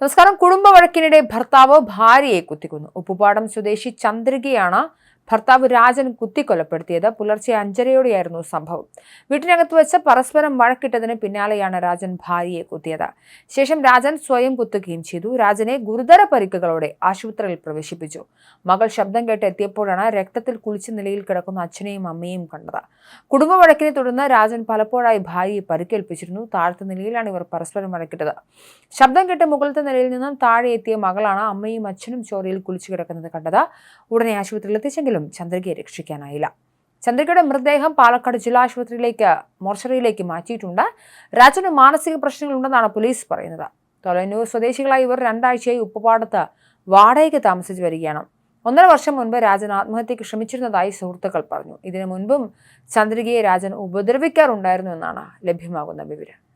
നമസ്കാരം. കുടുംബ വഴക്കിനിടെ ഭർത്താവ് ഭാര്യയെ കുത്തിക്കുന്നു. ഉപ്പുപാടം സ്വദേശി ചന്ദ്രികയാണ് ഭർത്താവ് രാജൻ കുത്തിക്കൊലപ്പെടുത്തിയത് പുലർച്ചെ അഞ്ചരയോടെയായിരുന്നു സംഭവം. വീട്ടിനകത്ത് വെച്ച് പരസ്പരം വഴക്കിട്ടതിന് പിന്നാലെയാണ് രാജൻ ഭാര്യയെ കുത്തിയത്. ശേഷം രാജൻ സ്വയം കുത്തുകയും ചെയ്തു. രാജനെ ഗുരുതര പരിക്കുകളോടെ ആശുപത്രിയിൽ പ്രവേശിപ്പിച്ചു. മകൾ ശബ്ദം കേട്ട് എത്തിയപ്പോഴാണ് രക്തത്തിൽ കുളിച്ച നിലയിൽ കിടക്കുന്ന അച്ഛനെയും അമ്മയും കണ്ടത്. കുടുംബ വഴക്കിനെ തുടർന്ന് രാജൻ പലപ്പോഴായി ഭാര്യയെ പരിക്കേൽപ്പിച്ചിരുന്നു. താഴത്തെ നിലയിലാണ് ഇവർ പരസ്പരം വഴക്കിട്ടത്. ശബ്ദം കേട്ട് മുകളിലത്തെ നിലയിൽ നിന്നും താഴെ എത്തിയ മകളാണ് അമ്മയും അച്ഛനും ചോരയിൽ കുളിച്ചു കിടക്കുന്നത് കണ്ടത്. ഉടനെ ആശുപത്രിയിൽ എത്തിച്ചെങ്കിലും ചന്ദ്രികയെ രക്ഷിക്കാനായില്ല. ചന്ദ്രികയുടെ മൃതദേഹം പാലക്കാട് ജില്ലാ ആശുപത്രിയിലേക്ക് മോർച്ചറിയിലേക്ക് മാറ്റിയിട്ടുണ്ട്. രാജന് മാനസിക പ്രശ്നങ്ങളുണ്ടെന്നാണ് പോലീസ് പറയുന്നത്. തൊലന്നൂർ സ്വദേശികളായ ഇവർ രണ്ടാഴ്ചയായി ഉപ്പുപാടത്ത് വാടകയ്ക്ക് താമസിച്ചു വരികയാണ്. ഒന്നര വർഷം മുൻപ് രാജൻ ആത്മഹത്യക്ക് ശ്രമിച്ചിരുന്നതായി സുഹൃത്തുക്കൾ പറഞ്ഞു. ഇതിനു മുൻപും ചന്ദ്രികയെ രാജൻ ഉപദ്രവിക്കാറുണ്ടായിരുന്നു എന്നാണ് ലഭ്യമാകുന്ന വിവരം.